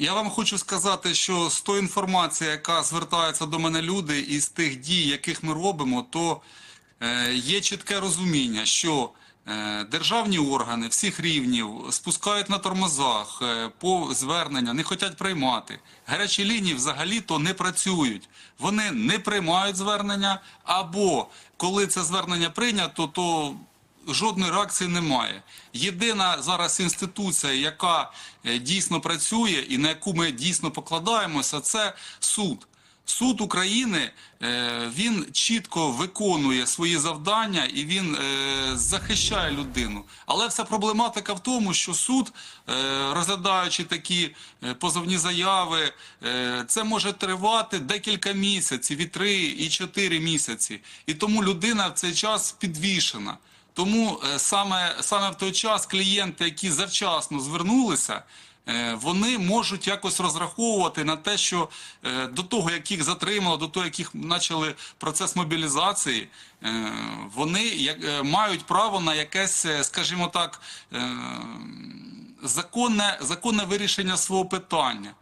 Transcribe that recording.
Я вам хочу сказати, що з тої інформації, яка звертається до мене люди, і з тих дій, яких ми робимо, то е, є чітке розуміння, що е, державні органи всіх рівнів спускають на тормозах е, по звернення, не хочуть приймати. Гарячі лінії взагалі то не працюють. Вони не приймають звернення, або коли це звернення прийнято, то жодної реакції немає. Єдина зараз інституція, яка е, дійсно працює і на яку ми дійсно покладаємося, це суд. Суд України е, він чітко виконує свої завдання і він е, захищає людину. Але вся проблематика в тому, що суд, розглядаючи такі позовні заяви, це може тривати декілька місяців, і три, і чотири місяці. І тому людина в цей час підвішена. Тому е, саме, саме в той час клієнти, які завчасно звернулися, е, вони можуть якось розраховувати на те, що е, до того, як їх затримало, до того, як їх почали процес мобілізації, вони мають право на якесь, скажімо так, законне, законне вирішення свого питання.